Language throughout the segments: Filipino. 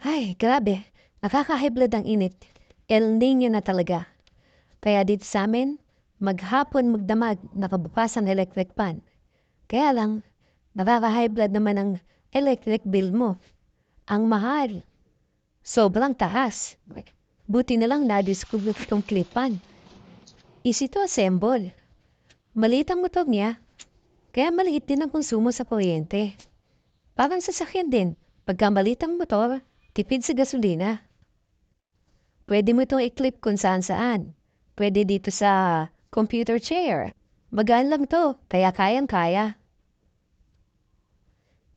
Ay, grabe. Nakakahiblad ang init. El Nino na talaga. Kaya dito sa amin, maghapon magdamag nakabukas ang electric pan. Kaya lang, nakaka-high blood naman ang electric bill mo. Ang mahal. Sobrang taas. Buti na lang na-discover itong clipan. Easy to assemble. Maliit ang motor niya. Kaya maliit din ang konsumo sa kuryente. Parang sasakyan din. Pagka maliit ang motor, tipid sa gasolina. Pwede mo itong i-clip kung saan saan. Pwede dito sa computer chair. Magaan lang to, kaya kayang-kaya.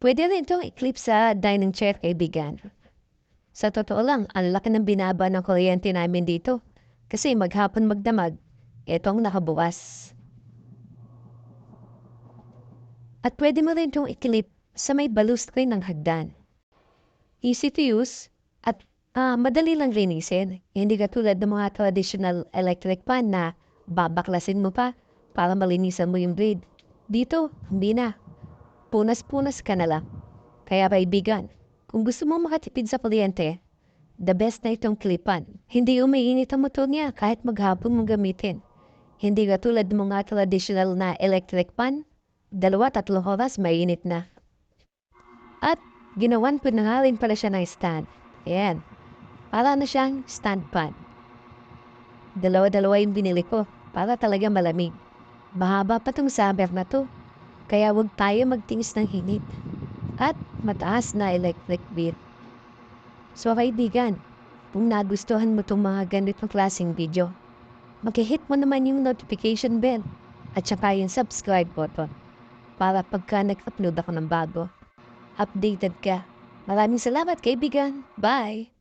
Pwede rin itong i-clip sa dining chair, kaibigan. Sa totoo lang, ang laki ng binaba ng kuryente namin dito. Kasi maghapon magdamag, itong nakabukas. At pwede mo rin itong i-clip sa may balustrade ng hagdan. Easy to use at ah, madali lang linisin. Hindi katulad ng mga traditional electric pan na babaklasin mo pa para malinisan mo yung blade. Dito, hindi na. Punas-punas ka na lang. Kaya kaibigan, kung gusto mo makatipid sa kuryente, the best na itong clipan. Hindi umiinit ang motor niya kahit maghapon mong gamitin. Hindi katulad ng mga traditional na electric pan, dalawa tatlong oras mainit na. At ginawan ko na pala siya ng stand. Ayan. Para na siyang stand pan. Dalawa-dalawa yung binili ko para talaga malamig. Mahaba pa tong summer na to. Kaya huwag tayo magtingis ng hinit. At mataas na electric bill. So kaibigan, kung nagustuhan mo itong mga ganitong klaseng video, mag-hit mo naman yung notification bell at saka yung subscribe button para pagka nag-upload ako ng bago, updated ka. Maraming salamat kaibigan. Bye!